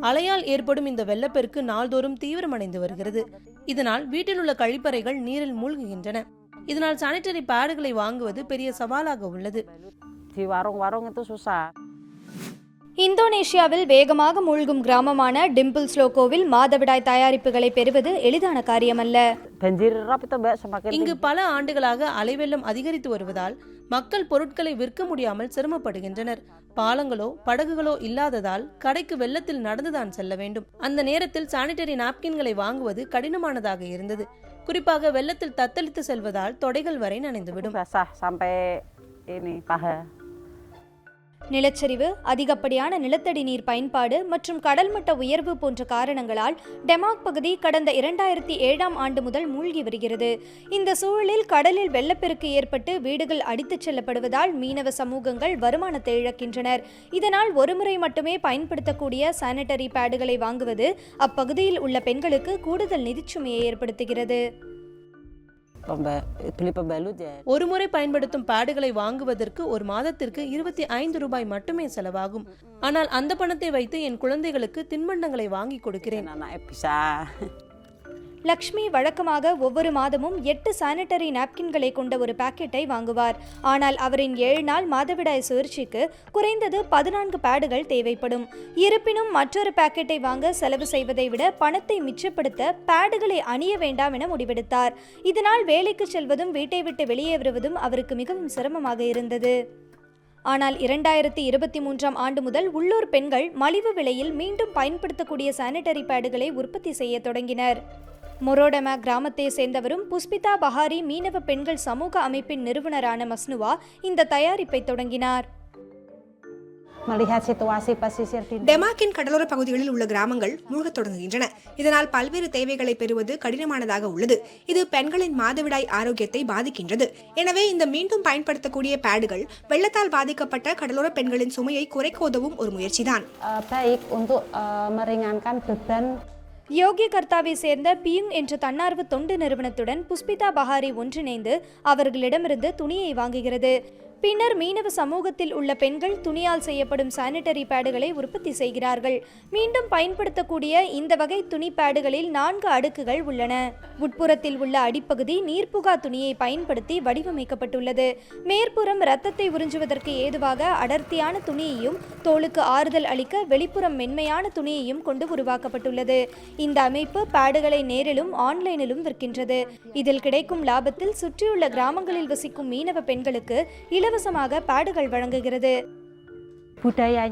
அலையால் ஏற்படும் இந்த வெள்ளப்பெருக்கு நாள்தோறும் தீவிரமடைந்து வருகிறது. இதனால் வீட்டில் உள்ள கழிப்பறைகள் நீரில் மூழ்குகின்றன. இதனால் சானிட்டரி பேடுகளை வாங்குவது பெரிய சவாலாக உள்ளது. இந்தோனேஷியாவில் வேகமாக மூழ்கும் கிராமமான டிம்பிள்ஸ் லோகோவில் மாதவிடாய் தயாரிப்புகளை பெறுவது எளிதான காரியமல்ல. இங்கு. பல ஆண்டுகளாக அலைவெள்ளம் அதிகரித்து வருவதால் மக்கள் பொருட்களை விற்க முடியாமல் சிரமப்படுகின்றனர். பாலங்களோ படகுகளோ இல்லாததால் கடைக்கு வெள்ளத்தில் நடந்துதான் செல்ல வேண்டும். அந்த நேரத்தில் சானிட்டரி நாப்கின்களை வாங்குவது கடினமானதாக இருந்தது. குறிப்பாக வெள்ளத்தில் தத்தளித்து செல்வதால் தொடைகள் வரை நனைந்துவிடும். நிலச்சரிவு அதிகப்படியான நிலத்தடி நீர் பயன்பாடு மற்றும் கடல்மட்ட உயர்வு போன்ற காரணங்களால் டெமாக் பகுதி கடந்த இரண்டாயிரத்தி ஏழாம் ஆண்டு முதல் மூழ்கி வருகிறது. இந்த சூழலில் கடலில் வெள்ளப்பெருக்கு ஏற்பட்டு வீடுகள் அடித்துச் செல்லப்படுவதால் மீனவ சமூகங்கள் வருமானத்தை இழக்கின்றனர். இதனால் ஒருமுறை மட்டுமே பயன்படுத்தக்கூடிய சானிட்டரி பேடுகளை வாங்குவது அப்பகுதியில் உள்ள பெண்களுக்கு கூடுதல் நிதிச்சுமையை ஏற்படுத்துகிறது. ஒருமுறை பயன்படுத்தும் பேடுகளை வாங்குவதற்கு ஒரு மாதத்திற்கு இருபத்தி ஐந்து ரூபாய் மட்டுமே செலவாகும் ஆனால் அந்த பணத்தை வைத்து என் குழந்தைகளுக்கு தின்பண்டங்களை வாங்கி கொடுக்கிறேன். லக்ஷ்மி வழக்கமாக ஒவ்வொரு மாதமும் எட்டு சானிட்டரி நாப்கின்களை கொண்ட ஒரு பாக்கெட்டை வாங்குவார். ஆனால் அவரின் ஏழு நாள் மாதவிடாய் சுழற்சிக்கு குறைந்தது பதினான்கு பேடுகள் தேவைப்படும். இருப்பினும் மற்றொரு பாக்கெட்டை வாங்க செலவு செய்வதை விட பணத்தை மிச்சப்படுத்த பேடுகளை அணிய வேண்டாம் என முடிவெடுத்தார். இதனால் வேலைக்கு செல்வதும் வீட்டை விட்டு வெளியே வருவதும் அவருக்கு மிகவும் சிரமமாக இருந்தது. ஆனால் இரண்டாயிரத்தி இருபத்தி மூன்றாம் ஆண்டு முதல் உள்ளூர் பெண்கள் மலிவு விலையில் மீண்டும் பயன்படுத்தக்கூடிய சானிட்டரி பேடுகளை உற்பத்தி செய்ய தொடங்கினர். மொரோடமா கிராமத்தை சேர்ந்தவரும் புஷ்பிதா பஹாரி மீனவ பெண்கள் சமூக அமைப்பின் நிறுவனரான மஸ்னுவா இந்த தயாரிப்பை தொடங்கினார். டெமாக்கின் கடலோர பகுதிகளில் உள்ள கிராமங்கள் மூழ்கத் தொடங்குகின்றன. இதனால் பல்வேறு தேவைகளை பெறுவது கடினமானதாக உள்ளது. இது பெண்களின் மாதவிடாய் ஆரோக்கியத்தை பாதிக்கின்றது. எனவே இந்த மீண்டும் பயன்படுத்தக்கூடிய பேடுகள் வெள்ளத்தால் பாதிக்கப்பட்ட கடலோர பெண்களின் சுமையை குறைக்க உதவும் ஒரு முயற்சிதான். யோகி கர்த்தாவை சேர்ந்த பியுங் என்ற தன்னார்வ தொண்டு நிறுவனத்துடன் புஷ்பிதா பஹாரி ஒன்றிணைந்து அவர்களிடமிருந்து துணியை வாங்குகிறது. பின்னர் மீனவ சமூகத்தில் உள்ள பெண்கள் துணியால் செய்யப்படும் சானிட்டரி பேடுகளை உற்பத்தி செய்கிறார்கள். மீண்டும் பயன்படுத்தக்கூடிய இந்த வகை துணி பேடுகளில் நான்கு அடுக்குகள் உள்ளன. உட்புறத்தில் உள்ள அடிப்பகுதி நீர்ப்புகா துணியை பயன்படுத்தி வடிவமைக்கப்பட்டுள்ளது. மேற்புறம் இரத்தத்தை உறிஞ்சுவதற்கு ஏதுவாக அடர்த்தியான துணியையும் தோலுக்கு ஆறுதல் அளிக்க வெளிப்புறம் மென்மையான துணியையும் கொண்டு உருவாக்கப்பட்டுள்ளது. இந்த அமைப்பு பேடுகளை நேரிலும் ஆன்லைனிலும் விற்கின்றது. இதில் கிடைக்கும் லாபத்தில் சுற்றியுள்ள கிராமங்களில் வசிக்கும் மீனவ பெண்களுக்கு இலவசமாக பேடுகள் வழங்குகிறது. eh,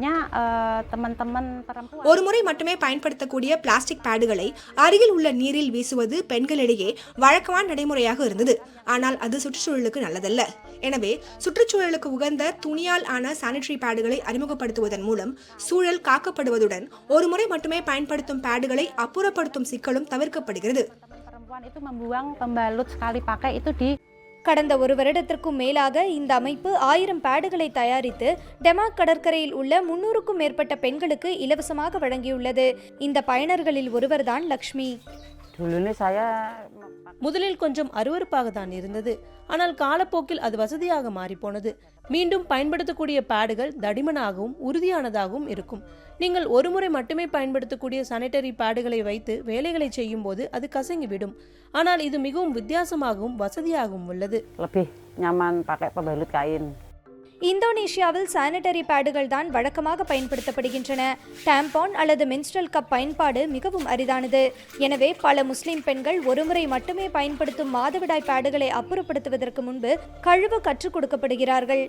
ஒரு முறை மட்டுமே பயன்படுத்தக்கூடிய பிளாஸ்டிக் பேடுகளை அருகில் உள்ள நீரில் வீசுவது பெண்களிடையே வழக்கமான நடைமுறையாக இருந்தது. ஆனால் அது சுற்றுச்சூழலுக்கு நல்லதல்ல. எனவே சுற்றுச்சூழலுக்கு உகந்த துணியால் ஆன சானிட்டரி பேடுகளை அறிமுகப்படுத்துவதன் மூலம் சூழல் காக்கப்படுவதுடன் ஒரு முறை மட்டுமே பயன்படுத்தும் பேடுகளை அப்புறப்படுத்தும் சிக்கலும் தவிர்க்கப்படுகிறது. Perempuan itu membuang pembalut sekali pakai itu di கடந்த ஒரு வருடத்திற்கும் மேலாக இந்த அமைப்பு ஆயிரம் பேடுகளை தயாரித்து டெமாக் கடற்கரையில் உள்ள முன்னூறுக்கும் மேற்பட்ட பெண்களுக்கு இலவசமாக வழங்கியுள்ளது. இந்த பயனர்களில் ஒருவர்தான் லக்ஷ்மி. Dulu nih saya முதலில் கொஞ்சம் அருவருப்பாக தான் இருந்தது. ஆனால் காலப்போக்கில் அது வசதியாக மாறிப்போனது. மீண்டும் பயன்படுத்தக்கூடிய பேடுகள் தடிமனாகவும் உறுதியானதாகவும் இருக்கும். நீங்கள் ஒருமுறை மட்டுமே பயன்படுத்தக்கூடிய சானிட்டரி பேடுகளை வைத்து வேலைகளை செய்யும் போது அது கசங்கிவிடும். ஆனால் இது மிகவும் வித்தியாசமாகவும் வசதியாகவும் உள்ளது. lebih nyaman pakai pembalut kain இந்தோனேஷியாவில் சானிட்டரி பேடுகள் தான் வழக்கமாக பயன்படுத்தப்படுகின்றன. டாம்பான் அல்லது மென்ஸ்ட்ரல் கப் பயன்பாடு மிகவும் அரிதானது. எனவே பல முஸ்லிம் பெண்கள் ஒருமுறை மட்டுமே பயன்படுத்தும் மாதவிடாய் பேடுகளை அப்புறப்படுத்துவதற்கு முன்பு கழுவ கற்றுக் கொடுக்கப்படுகிறார்கள்.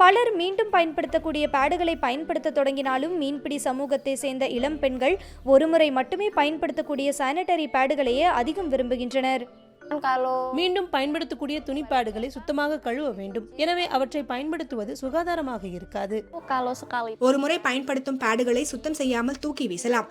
பலர் மீண்டும் பயன்படுத்தக்கூடிய பேடுகளை பயன்படுத்த தொடங்கினாலும் மீன்பிடி சமூகத்தை சேர்ந்த இளம் பெண்கள் ஒருமுறை மட்டுமே பயன்படுத்தக்கூடிய சானிட்டரி பேடுகளையே அதிகம் விரும்புகின்றனர். மீண்டும் பயன்படுத்தக்கூடிய துணி பேடுகளை சுத்தமாக கழுவ வேண்டும். எனவே அவற்றை பயன்படுத்துவது சுகாதாரமாக இருக்காது. ஒரு முறை பயன்படுத்தும் பேடுகளை சுத்தம் செய்யாமல் தூக்கி வீசலாம்.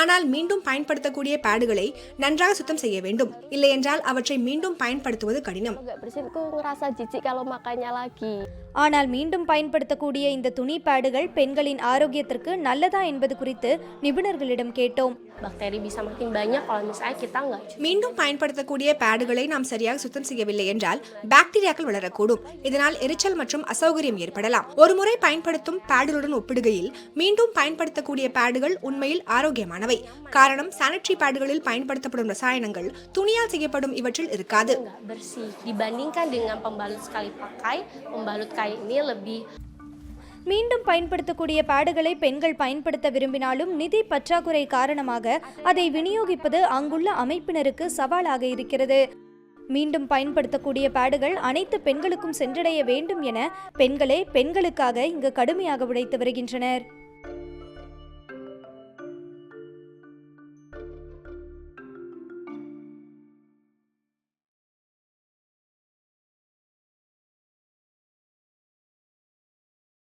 ஆனால் மீண்டும் பயன்படுத்தக்கூடிய பேடுகளை நன்றாக சுத்தம் செய்ய வேண்டும். இல்லையென்றால் அவற்றை மீண்டும் பயன்படுத்துவது கடினம். Agak bersin aku ngerasa jijik kalau makannya lagi. ஆனால் மீண்டும் பயன்படுத்தக்கூடிய இந்த துணி பேடுகள் பெண்களின் ஆரோக்கியத்திற்கு நல்லதா என்பது குறித்து நிபுணர்களிடம் கேட்டோம். Bakteri bisa makin banyak kalau misalnya kita nggak cuci. மீண்டும் பயன்படுத்தக்கூடிய பேடுகளை நாம் சரியாக சுத்தம் செய்யவில்லை என்றால் பாக்டீரியாக்கள் வளரக்கூடும். இதனால் எரிச்சல் மற்றும் அசௌகரியம் ஏற்படலாம். ஒருமுறை பயன்படுத்தும் பேடுகளுடன் ஒப்பிடுகையில் மீண்டும் பயன்படுத்தக்கூடிய பேடுகள் உண்மையில் ஆரோக்கியமானவை காரணம் சானிட்டரி பேடுகளில் பயன்படுத்தப்படும் ரசாயனங்கள். துணியால் செய்யப்படும் இவற்றில் இருக்காது. Nggak bersih dibandingkan dengan pembalut sekali pakai pembalut kain ini lebih. மீண்டும் பயன்படுத்தக்கூடிய பேடுகளை பெண்கள் பயன்படுத்த விரும்பினாலும் நிதி பற்றாக்குறை காரணமாக அதை விநியோகிப்பது அங்குள்ள அமைப்பினருக்கு சவாலாக இருக்கிறது. மீண்டும் பயன்படுத்தக்கூடிய பேடுகள் அனைத்து பெண்களுக்கும் சென்றடைய வேண்டும் என பெண்களே பெண்களுக்காக இங்கு கடுமையாக உழைத்து வருகின்றனர்.